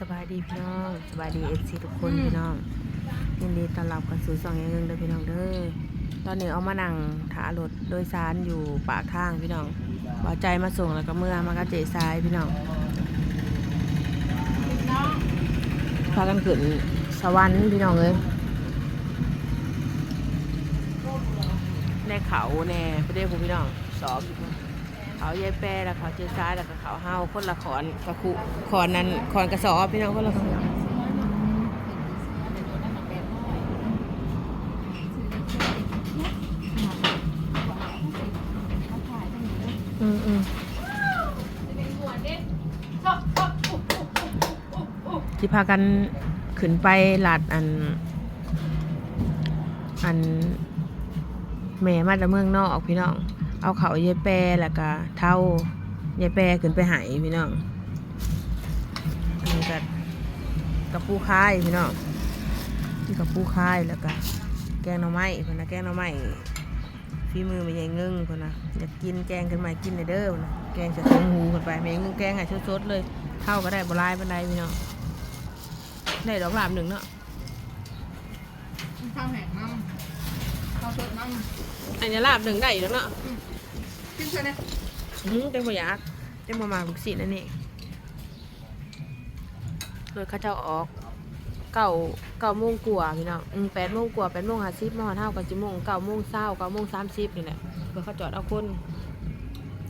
สบายดีพี่น้องสบายดีเอฟซีทุกคนพี่น้องยินดีต้อนรับกันสู่สองอย่างหนึ่งเด้อพี่น้องเด้อตอนนี้เอามานั่งถารถโดยสารอยู่ปากทางพี่น้องบ่ใจมาส่งแล้วก็เมื่อมากระเจทรายพี่น้องพากันขึ้นสวรรค์พี่น้องเลยในเขาแน่ประเดี๋ยวพี่น้องสอบอยู่ เขายายแปรแล้วเขาเจซ้ายแล้วก็เขาเฮาคนละขอนกระคุขอนนั้นขอนกระสอบพี่น้องคนละขอนอืมอืมที่พากันขึ้นไปหลาดอัน อันแม่มาจากเมืองนอกพี่น้อง เอาเขายายแปรแล้วก็เท่ายายแปรขึ้นไปหายพี่น้องอันนี้ก็กับปูค่ายพี่น้องนี่กับปูค่ายแล้วก็แกงหน่อไม้คนนะแกงหน่อไม้ฝีมือไม่ใหญ่เงึ้งคนนะอยากกินแกงขึ้นมากินในเด้อนะแกงจะต้มหูขึ้นไปไม่ใหญ่เงึ้งแกงอะสดๆเลยเท่าก็ได้บลายบันไดพี่น้องได้ดอกลาบหนึ่งเนาะข้าวแห้งมั่งข้าวสดมั่งอันนี้ลาบหนึ่งได้อยู่แล้วเนาะกินเถอะนะอืมเต็มบ่อยากเต็มประมาณบุกสินั่นเองโดยเขาเจ้าออกเก้าเก้าโมงกว่าพี่น้องอืมแปดโมงกว่าแปดโมงห้าสิบมาหอดเท่ากับจิโมงเก้าโมงเช้าเก้าโมงสามสิบนี่แหละเพื่อเขาจอดเอาคน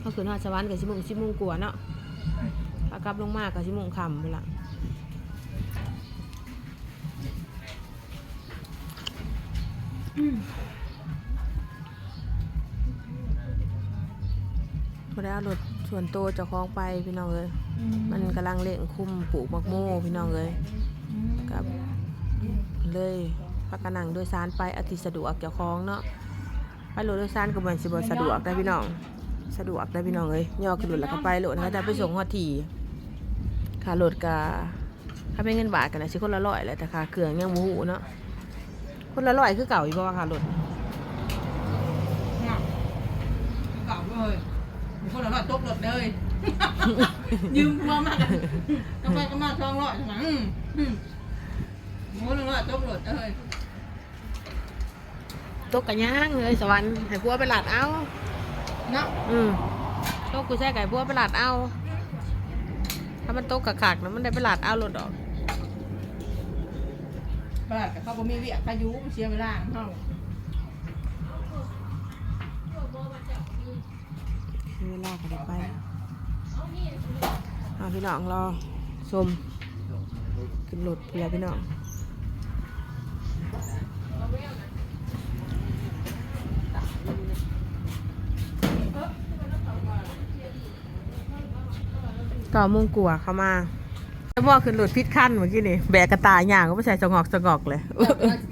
เขาขึ้นหอดสวรรค์กับจิโมงสิบโมงกว่าเนาะถ้ากลับลงมากับจิโมงค่ำไปละ พอได้เอารถส่วนตัวเจะคล้าของไปพี่น้องเลยมันกำลังเล่งคุมปลูกมักโม่พี่น้องเลยกับเลยพักกระนังโดยสารไปอธิสะดวกเจ้าของเนาะไปรถโดยสารก็เหมือนสิบสะดวกได้พี่น้อง สะดวกได้พี่น้องเลยย่อขึ้นรถแล้วก็ไปรถเขาจะไปส่งฮอดทีค่ารถกะถ้าเป็นเงินบาทกันนะชิคนละร้อยแหละแต่ค่าเครื่องยังมูหูเนาะคนละร้อยคือเก่าอีกบ่ว่าค่ารถ เก่าเลยมี คนละร้อยตกรถเลย ยืมพัวมากกันก็ไปก็มาช่องร้อยทั้งนั้นอืมอืมมีคนละร้อยตกรถเลยตกกระย่างเลยสวรรค์ให้พัวไปหลาดเอา เนาะอืมตกกูแช่ไก่พัวไปหลาดเอา ถ้ามันตกกะขากๆนะมันได้ไปหลาดเอารถดอกบาดกับเขาบ่มีเวียกพายุเสียเวลาของเขา วลาก็ได้ไปเอาพี่น้องรอชมขึ้นรถเพี่แล้วพี่น้องเก้าโมงกว่าเข้ามาจะบอกขึ้นรถพิษขั้นเมื่อกี้นี่แบกกระตายอย่างก็ไม่ใส่สงอกสงอกเลย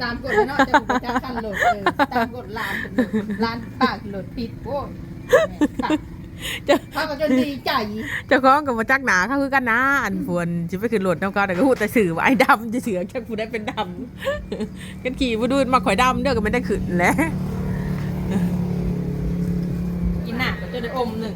ตามกฎเนาะจะไปจัดการรถเลยตามกฎร้านร้านปากรถผิดโอ้ ยจะเขาก็จะดีใจเจ้าของกับมาจักหนาเขาคือกันนะอันฟวนจิไปขึ้นรถน้ำกันแต่ก็พูดแต่สื่อว่าไอ้ดำจะเสือแค่ผู้ได้เป็นดำกันขี่บูดูมาข่อยดำเด้อก็ไม่ได้ขึ้นแหล้วกินหนักก็จะได้อมหนึ่ง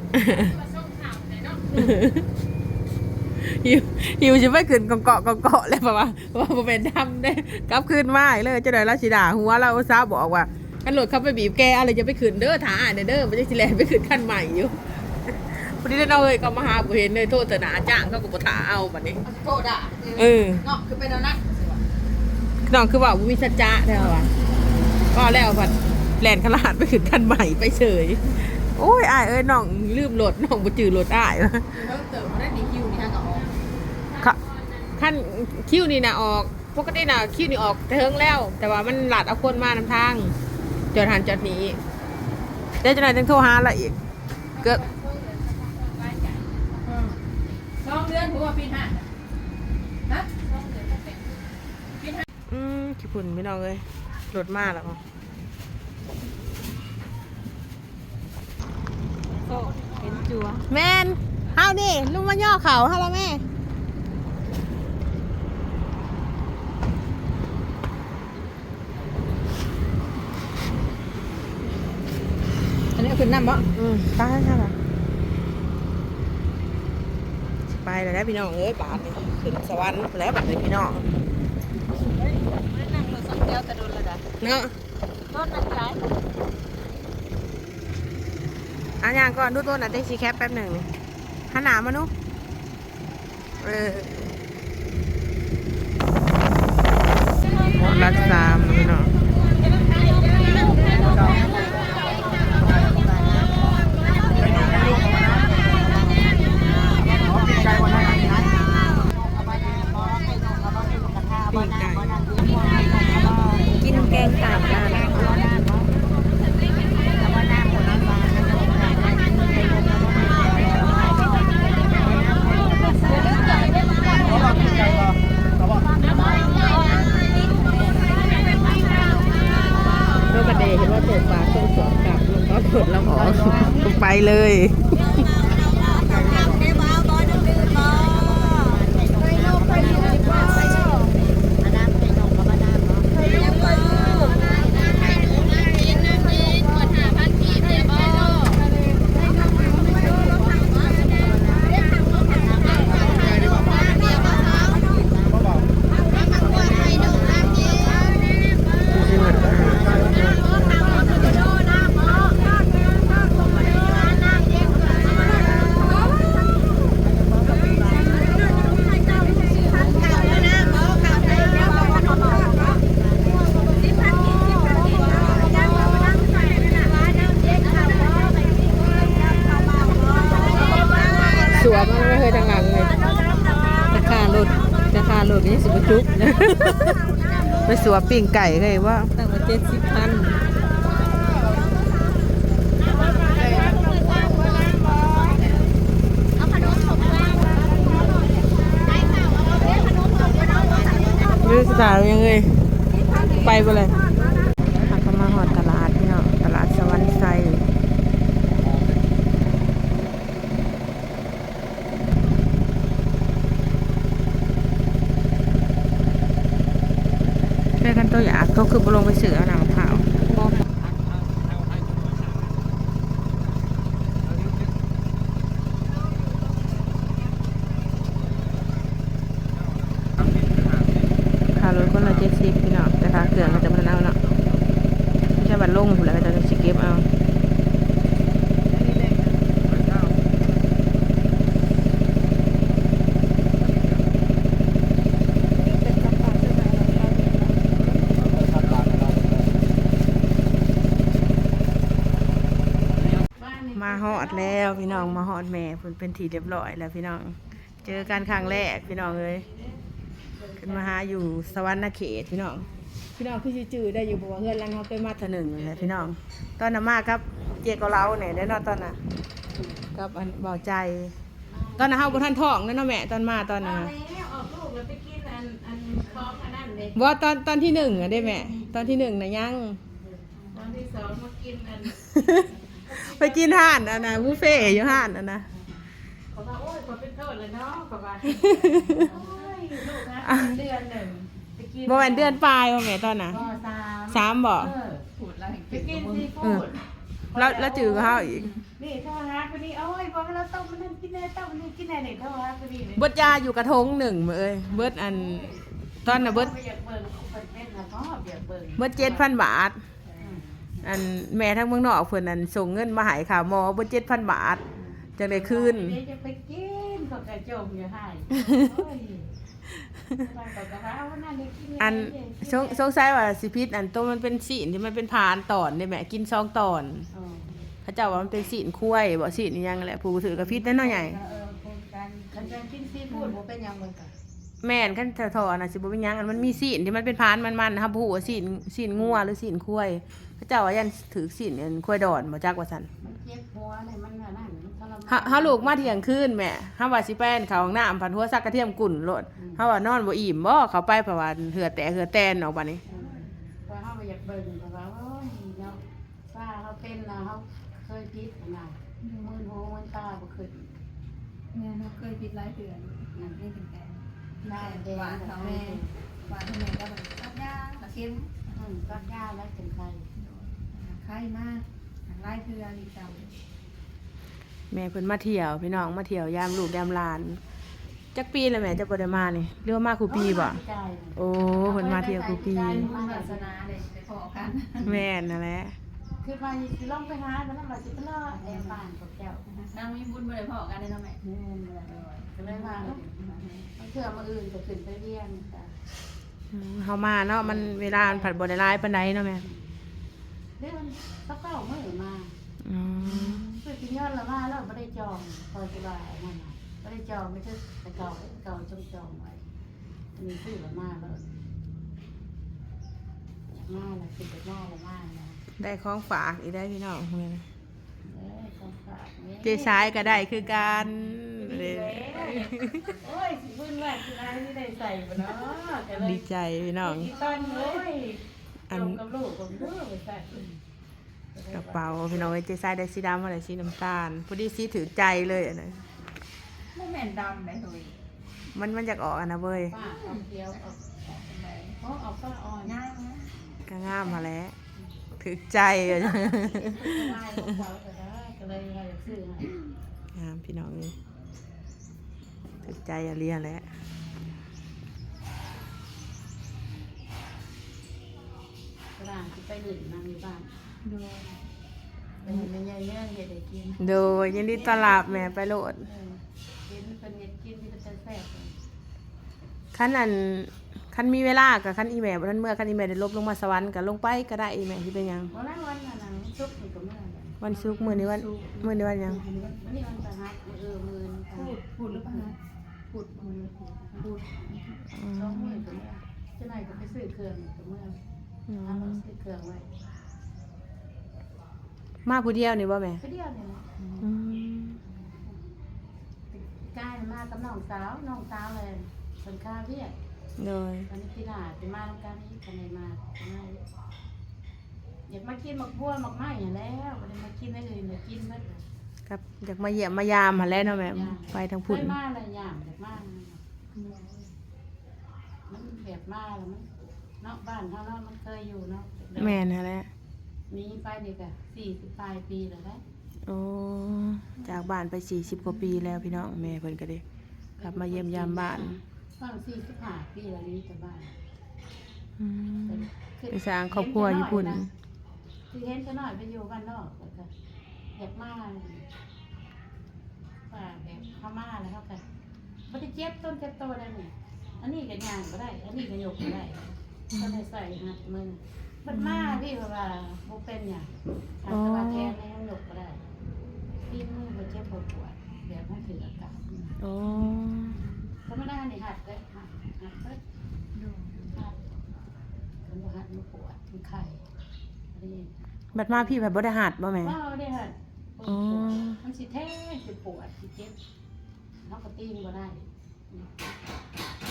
หิวหิวจะไปขึ้นกองเกาะกองเกาะเลยป่าวะว่าบ่เป็นดำได้กลับขึ้นมาอีกเลยจะได้ราชิดาหัวเราอุตส่าห์บอกว่า กันรถเขาไปบีบแกอะไรจะไปขึ้นเด้อถาอ่านเด้อไม่ใช่สิแลนไปขึ้นขั้นใหม่อยู่พอดีเราเอ้ยก็มาหาบ่เห็นเลยโทษแต่หนาจ้างเขาก็บ่ถาเอาบัดนี้โทษอะเออเนาะคือเป็นเอานักน้องคือว่าบ่มีสัจจะแท้ว่ะก็แล้วพัดแล่นขลาดไปขึ้นคันใหม่ไปเฉยโอ้ยอ้ายเอ้ยน้องลืมรถน้องบ่จื้อรถอ้ายวะเพิ่มเติมได้ดีคิวนี่ฮะกับออกค่ะคันคิวนี่น่ะออกปกติน่ะคิวนี่ออกเทิงแล้ว แต่ว่ามันหลาดเอาคนมานำทาง จอดหันจอดหนี้เดี๋ยวจะไหนจังโทรหาละอีก เกิดสองเดือนผัวปีห้าฮะอืมขี้ฝุ่นพี่น้องเอ้ยรถมาแล้วบ่โซ่เห็นจัวแม่นเฮานี่ลุงมาย่อเขาเฮาละแม่ อันนี้คือน้ำบ่อืมไปค่ะล่ะสิไปแล้วนะพี่น้องเอ้ยบาทนี่ขึ้นสวรรค์แล้วบาทนี่พี่น้องไม่นั่งรถสองแก้วแต่โดนระดับเนาะต้นนั่งใจอันอย่างก่อนดูตัวน่ะได้ซีแคปแป๊บหนึ่งนี่หันหนามานุเออรักษาพี่น้อง ปีกไก่กินแกงไก่ได้นะ ตัวกระเดเห็นว่าตกปลาต้องสวมกลับลงก็กดแล้วออกลงไปเลย สวมมันไม่เคยทางหลังเลยราคารถราคารถ นี่สิบจุกนะไปสวมปิ้งไก่เลยว่าตั้งมาเจ็ดสิบพันไม่รู้สถานยังไงไปไปเลยทางก็มาหอดตลาดพี่น้องตลาดสวรรค์ไซ ได้กันตัวอยากเขาคือบลงไปเสือหนังขาวขารถก็เละเจ็ดสิบพี่น้องแต่ขาเครื่องก็จะมันเอาเนาะไม่ใช่บัตรลงผู้แล้วก็จะสิเก็บเอามา หอดแล้วพี่น้องมาหอดแม่เพิ่นเป็นทีเรียบร้อยแล้วพี่น้อง เจอกันครั้งแรกพี่น้องเอ้ยขึ้นมาหาอยู่สวรรค์เขตพี่น้อง พี่น้องคือสิจื้อได้อยู่บอกว่าเฮือนหลังเขาเป็นมาเถอหนึ่งเลยพี่น้อง ตอนน่ะมาครับ เจ๊ก็เล้าเนี่ยได้เนอตอนน่ะกับอันเบาใจ ตอนน่ะเฮาบ่ทันท้องนั่นเนาะแม่ตอนมาตอนน่ะออกลูกแล้วไปกินอันอันคล้องอันนั้นเลยบ่ตอนตอนที่หนึ่งอะได้แม่ ตอนที่หนึ่งน่ะยัง ตอนที่สองมากินอัน ไปกินห่านอันน่ะบุฟเฟ่ต์อยู่ห่านอันน่ะเขาว่าโอ้ยคนเป็นโทษเลยเนาะเขาว่าโอ้ยลูกนะเดือนหนึ่งไปกินบ่แม่นเดือนปลายบ่แม่ตอนน่ะก็สามสามบ่เออพูดแล้วไปกินซีฟู้ดแล้วแล้วจื้อกับเฮาอีกนี่โทรหาคนนี้โอ้ยบอกว่าเราต้มมันนั่นกินอะไรต้มมันนี่กินอะไรเนี่ยโทรหาคนนี้เนี่ยเบิดยาอยู่กระทงหนึ่งมื้อเอ้ยเบิดอันตอนน่ะเบิดอยากเบิ่งคนเป็นนะก็อยากเบิ่งเบิดเจ็ดพันบาท อันแม่ทั้งเมืองนอกเพิ่นอันส่งเงินมาให้ข่าวหมอเบิดเจ็ดพันบาทจังได้คืนเดี๋ยวจะไปกินก็กระจมอย่าให้โอ้ยไปกับกระเพราวันนั้นได้กินอันสงสงสัยว่าสิพิษอันตัวมันเป็นสีนที่มันเป็นพานตอนนี่แหม่กินซองตอนเออเขาเจ้าว่ามันเป็นสีนคุ้ยบ่สีนอิหยังแหละผู้ถือกระพิษนั่นเนาะใหญ่ เออโครงการคันจะกินซีฟู้ดบ่เป็นหยังเหมือนกัน แม่นคันทอๆน่ะสิบ่เป็นหยังอันมันมีสีนที่มันเป็นพานมันๆครับผู้ว่าสีนสีนงัวหรือสีนคุ้ยเขาเจ้าว่ายันถือสีนอันคุ้ยดอนบ่จักว่าซั่นมันเจ็บหัวเนี่ยมันนั่นมันทรมานเฮาเฮาลูกมาเที่ยงคืนแม่เฮาว่าสิไปอันเข้าห้องน้ำพันหัวซักกระเทียมกุ่นโลดเฮาว่านอนบ่อิ่มบ่เข้าไปเพราะว่าเหือแตกเหือแตนออกบัดนี้เพราะเฮาบ่อยากเบิ่งเพราะว่าโอ้ยเนาะป้าเขาเป็นนะเขาเคยพิษนะมือหูมันตาบ่ขึ้น แม่เราเคยผิดหลายเดือนนั่นนี่เป็นแก งหน้าแดงหวานขเขาองแม่แม่หวานทำไมก็แบบตัดยาตะเค็มอืมก็ย่าแล้วเป็นใครไข้มากหลายเทือดีจังแม่เพิ่นมาเที่ยวพี่น้องมาเที่ยวยามลูกยามหลานจักปีแล้วแม่จะบ่ได้มานี่เรือว่ามาคูปีบ่ใจโอ้เพิ่นมาเที่ยวคูปีบุญวาสนาเลยไปพอกัน แม่นนั่นแหละ คือไปสิลองไปหาแล้วเราสิไปรอแอบบ้านกับแก้วนางมีบุญบ่ได้พอกันได้เนาะแม่แม่นเลยก็เลยว่ามันเถื่อมาอื่นก็ขึ้นไปเรียนจ้ะอืมเฮามาเนาะมันเวลามันผัดบ่ได้หลายปานใดเนาะแม่เรื่องสักเก้าเมื่อมาอืมคือกินยอดละมาแล้วไม่ได้จองคอยจะบ่ายนั่นน่ะไม่ได้จองไม่ใช่แต่เก่าเก่าจองจองไว้อันนี้ซื้อละมาแล้วมาละคือจะมาละมาละ ได้ของฝากอีกได้พี่น้องแม่นเอ้ยของฝากนี่เจซ้ายก็ได้คือกันเด้อโอ้ยสิบุญว่าคืออะไรที่ได้ใส่บ่เนาะแต่เลยดีใจพี่น้อง อีต้นเลยอัน จมกับลูกกับลูกไปใส่กระเป๋าพี่น้องเอ้ยเจซ้ายได้สีดำอะไรสีน้ำตาลพอดีสีถือใจเลยอันนั้นบ่แม่นดำได้ตัวมันมันอยากออกอันนะเว้ยป้าเอาเดียวเอาเอาไปเพราะเอาป้าอ่อนย่างนะ ก็งามมาแล้ว ถือใจอะไล่ของเขาก็ได้ก็เลยว่าจะซื้อให้งามพี่น้องเลยถือใจอะเรียนแหล้วกระดานที่ไปหลินนั่งอยู่บ้านไปเห็นแม่ยายเนื้อเห็ดให้กินโดยยินดีต้อนรับแม่ไปโหลดเออกินเป็นเห็ดกินที่เป็นแซ่บๆเลยขั้นอัน ขั้นมีเวลากับขั้นอีแม่บนนั้นเมื่อขั้นอีแม่ได้ลบลงมาสวรรค์ก็ลงไปก็ได้อีแม่ที่เป็นหยังวันนั้นวันนั้นน่ะซุปนี่ก็เมื่อเลยวันศุกร์มื้อนี้วันมื้อนี้วันหยังวันนี้วันตะฮักเออมือพูดพูดหรือเปล่าพูดมือพูดอืสองมมือก็เมื่อเจ้านายก็ไปซื้อเครื่องก็เมื่ออืทำมซื้อเครื่องไว้มาผู้เดียวนี่บ่แม่ก็เดียวเนี่ยนะอืมกายมากับน้องสาวน้องสาวเลยคนข้าเวียด โดยตอนนี้พี่หนาไปมาทำการนี้กันเลยมาไม่อยากมากินหมักบัวหมักไม้อย่างแล้ววันนี้มากินได้เลยมากินมันครับอยากมาเยี่ยมมายามหันแหล้วเนาะแม่ไปทางพุ่นเคยมาอะไรอย่างแบบมามันแบบมาแล้วมันนอกบ้านเขาเนาะมันเคยอยู่เนาะแม่นหั่นแหละมีไปนี่ก็สี่สิบปลายปีแล้วนะโอ้จากบ้านไป40กว่าปีแล้วพี่น้องแม่เพิ่นก็ได้กลับมาเยี่ยมยามบ้าน ฟังสี่สิบห้าปีแล้วนี้แต่บ้านอืมคือไปสร้างครอบครัวญี่ปุ่น คือเห็นก็น้อยไปอยู่บ้านนอกแล้วก็อยากมาว่าแบบเข้ามาแล้วเขาก็บ่ได้เจ็บต้นเจ็บโตได้นี่อันนี้ก็ย่างก็ได้ อันนี้ก็ยกก็ได้ก็ได้ใส่หัดมือมันมาพี่เพราะว่าบ่เป็นหยังทางตะวันแทนนี่ยังยกก็ได้ที่มือบ่เจ็บบ่ปวดแบบมันถืออากาศ โอ้ ธรรมดานี่หัดได้หัดหัดเด้หัดมันบ่หัด มันปวดมันไข้อันนี้บัดมาพี่แบบบ่ได้หัดบ่แม่ ว้าวได้หัดอ๋อมันสิแท้สิปวดสิเจ็บเฮาก็ตีนบ่ได้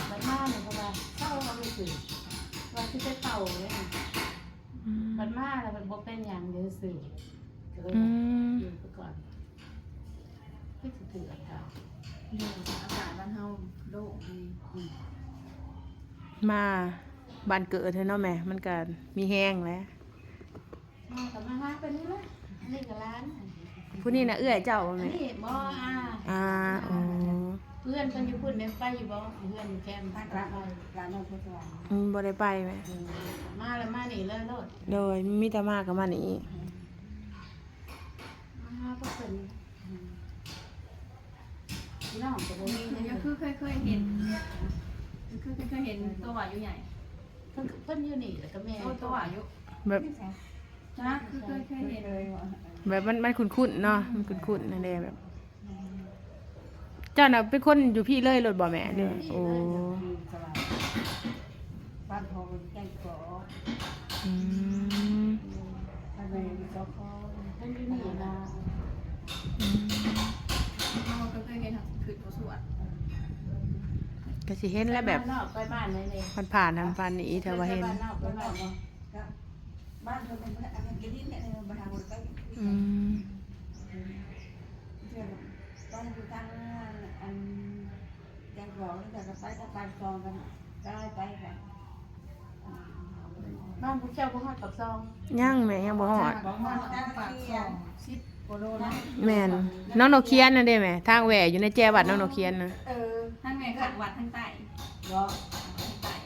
บัดมาเนี่ยเพราะว่าเศร้าเอาไม่ถึงว่าสิไปเป่าเลยนะอืมบัดมาแล้วมันบ่เป็นหยังเดี๋ยวสื่อก็เลยอืม อยู่ไปก่อนที่สิถืออากาศอากาศบ้านเฮาโล่งดีอืมมา บ้านเกิดเถอะเนาะแม่ มันก็มีแห้งแล้วมากับมาหาเป็นนี่ละอันนี้ก็ร้านผู้นี้น่ะเอื้อยเจ้าบ่อันแม่นี้บ่อ่าอ่าโอ้เพื่อนเพิ่นอยู่พุ่นแม่ไปอยู่บ่เพื่อนอยู่แคมป์บ้านร้านร้านนอกพุทธวาอืมบ่ได้ไปแม่ มาแล้วมานี่เลยโลดโดยมีแต่มากับมานี่มาพวกเพิ่นอืมพี่น้องก็บ่มีนี่เด้ก็อคือเคยเคยเห็นคือเคยเห็นตัวหวาอยู่ใหญ่เพิ่นเพิ่นอยู่นี่แล้วก็แม่โอ้ตัวหวาอยู่แบบนะคือเคยเคยเห็นเลยแบบมันมันคุ้นๆเนาะมันคุ้นๆนั่นแหละแบบ เจ้าน่ะเป็นคนอยู่พี่เลยรถบ่แม่เด้อโอ้บ้านพอแก้งกออืมบ้านแม่ก็พอเพิ่นอยู่นี่นะอืมเราก็เคยเห็นคือตัวสวด ก็สิเห็นแล้วแบบนอกไปบ้านเลยเลยมันผ่านทำผ่านนี้แต่ว่าเห็น บ้านนอกไปบ้านเนาะบ้านเราเป็นอันนั้นกินเนี่ยบรรดาบุตรก็อืมเชื่อบ้านคือตั้งอันแกงกรองนี่แต่ก็ไปถ้าปานกรองกันได้ไปกันบ้านพวกเจ้าบ่ฮอดปักซองย่างแม่ยังบ่ฮอดบ้านตั้งปากซองสิบกว่าโลนะแม่นน้องโนเคียนนั่นเด้แม่ทางแหวอยู่ในแจวัดน้องโนเคียนนะเออ ท่าดวัดทั้งใต้เนาะ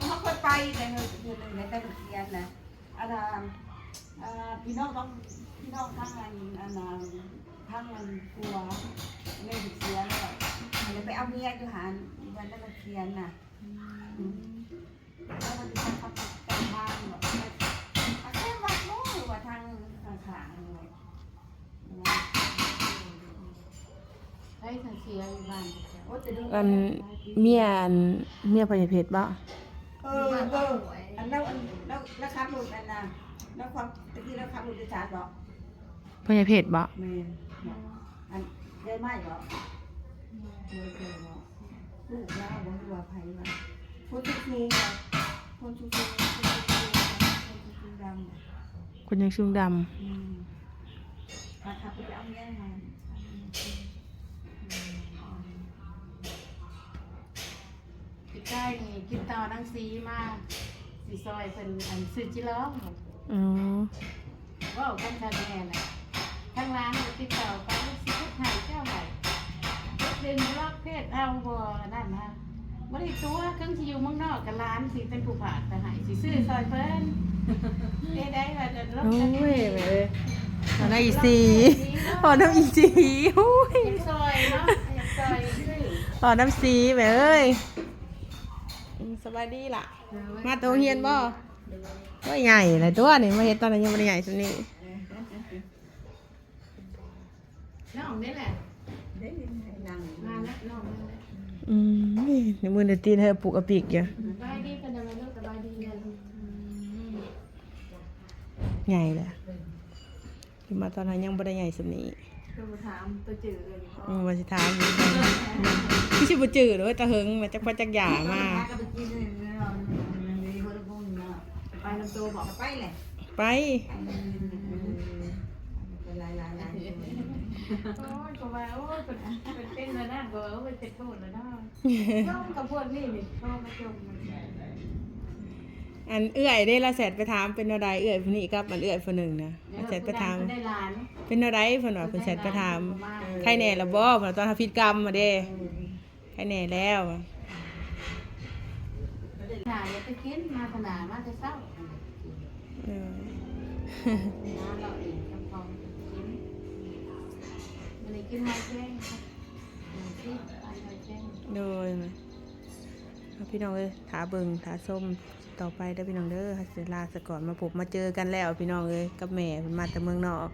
เขาเคยไปแต่เงินเดือนหนึ่งในแต่เทียนนะอาจารย์พี่น้องต้องพี่น้องทั้งอันอันนั้นทั้งอันกลัวไม่ถึงเสียเลยแล้วไปเอาเมียอยู่หานวันนั้นเทียนน่ะแล้วมันจะทำแต่ทางแบบแค่วัดโน้หรือว่าทางทางขางเลย ให้สันเสียอยู่บ้านเจ้าโอ้แต่ดูอันเมียอันเมียพญาเพชรบ่เออเอออันแล้วอันแล้วแล้วครับลูกอันน่ะแล้วความตะกี้แล้วครับลูกจะจานบอกพญาเพชรบ่แม่อันได้ไหมเหรอเจอเจอเหรอลูกยาวบ่รู้ว่าไผว่าคนชุกชูบ่คนชุกชูคนชุกชูคนชุกชูดำคนยังชุงดำอืมมาขับไปเอาแย่มา ใกล้นี่กินต่อนังซีมาสีซอยเป็นอันซื้อจิล้ออ๋อว่ากันชันแน่น่ะทางร้านก็ติดต่อไปว่าสิพุทธไทยเจ้าไหนเป็นรอบเพศเอาบ่นั่นนะบ่ได้ตัวเครื่องที่อยู่เมืองนอกกับร้านสิเป็นผู้ผาดไปให้สิซื้อซอยเพิ่นได้ได้ว่าจะลบโอ้กันยแม่เอ้ยเอาน้ำอีสีเอาน้ำอีสีโอ้ยอยากซอยเนาะอยากซอยซื้อเอาน้ำสีแม่เอ้ยอืม สบายดีล่ะ มาโตเฮียนบ่ก็ใหญ่เลยตัวนี่มาเฮ็ดตอนนั้นยังบ่ได้ใหญ่สุดนี้น้องนี่แหละได้ยินให้นั่งมาแล้วน้องนี่แหละอืมนี่ในมือเดยวตีนเธอปลูกอะปีกอยู่สบายดีกันนะลูกสบายดีกันใหญ่เลยที่มาตอนนั้นยังบ่ได้ใหญ่สุดนี้ ก็มาถามตัวจืดเลยอืมว่าสิถามอยู่พี่สิบ่จื้อเด้อตาเฮิงมาจักพักจักหยามา ก็ไปกินเลยเรามีคนละคนเนาะไปลำตัวบอกไปเลยไปเป็นลายลายลายโอ้ยก็ว่าโอ้ยเป็นเป็นเป็นแล้วนะก็ว่าโอ้ยเป็นโทษแล้วนะจ้องกับพวกนี่นี่โทษมาจม อันเอื้อยได้ละแสดไปถามเป็นอะไรเอื้อยผู้นี้กับอันเอื้อยผู้หนึงนะละแสดไปถามได้ล้านเป็นอะไรเพิ่นว่าเพิ่นแสดไปถามใครแน่ละบ่เพิ่นว่าตอนทำพิธีกรรมมาเด้ใครแน่แล้วถ่ายไปกินมาขนาดมาจะเศร้าเออน้ำเราเองจำพองกินมันเลยกินมาแจ้งที่อันมาแจ้งโดยเอาพี่น้องเอ้ยถาเบิ่งถาส้ม ต่อไปเด้อพี่น้องเด้อฮัสลาสะก่อนมาพบมาเจอกันแล้วพี่น้องเอ้ยกับแม่เพิ่นมาแต่เมืองนอก